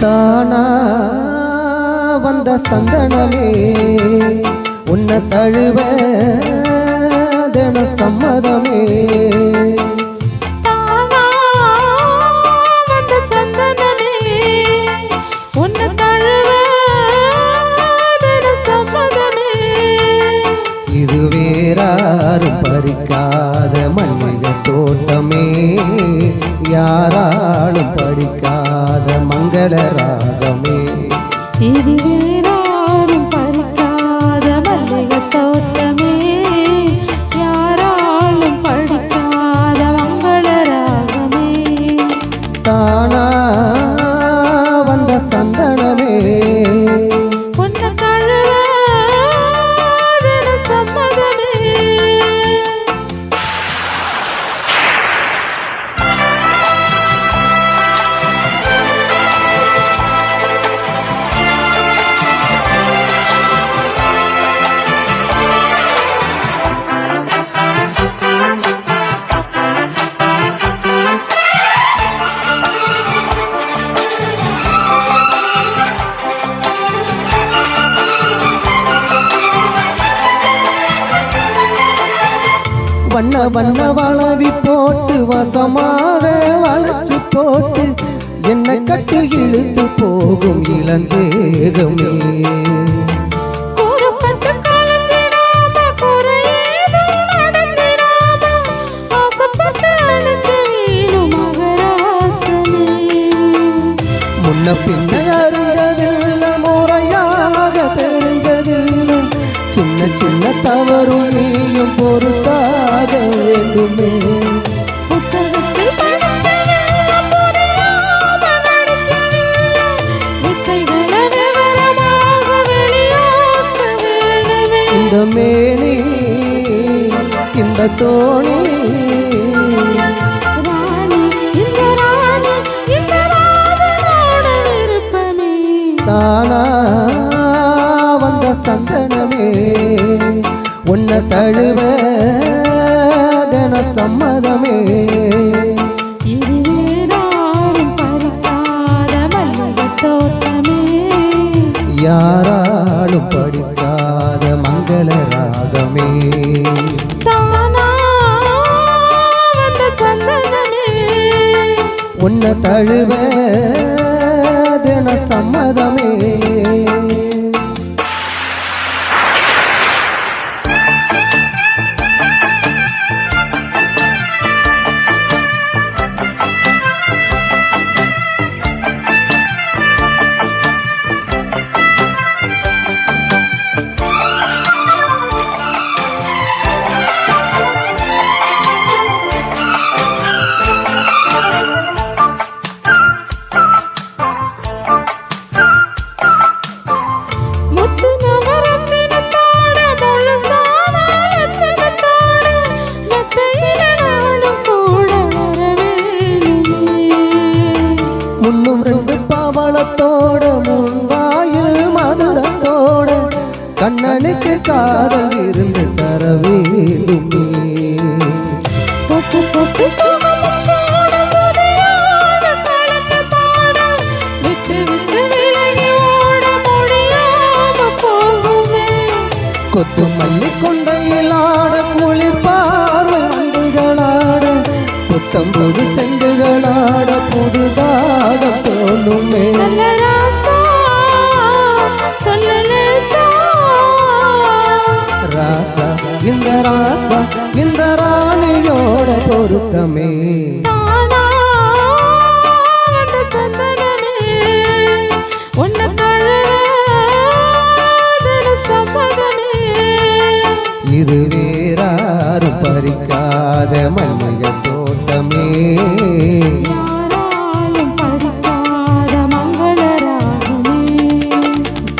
தானா? வந்த சந்தனமே உன்னை தழுவ தின சம்மதமே. இது வேறாரும் பறிக்காத மல்லிகை தோட்டமே யாராலும் படிக்காத மங்கள ராகமே. இது வண்ண வண்ண வளவி போட்டு வசமாக வளைச்சு போட்டு என்ன கட்டு இழுத்து போகும் இளந்தேகமே. கலந்திடாம சின்ன சின்ன தவறும் நீயும் பொறுத்தாக வேண்டுமே. இந்த மேனி இந்த தோணி. தானா வந்த சந்தனமே உன்னை தழுவ தின சம்மதமே. யாராலும் படிக்காத மங்கள ராகமே. உன்னை தழுவ தின சம்மதமே பவளத்தோட முன்வாயில் மதுரத்தோட கண்ணனுக்கு காதல் இருந்து தர வேண்டுமே. தொட்டு தொட்டு சுகமும் கூட சுதியோட கலந்ததோட விட்டு புத்தம் புது செண்டுகளாட புதுதாக தோணுமே நல்ல ராசா, இந்த ராசா இந்த ராணியோட பொருத்தமே. இது வேறாரும் பறிக்காத மல்லிகை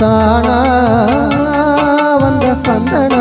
தானா வந்த சந்தன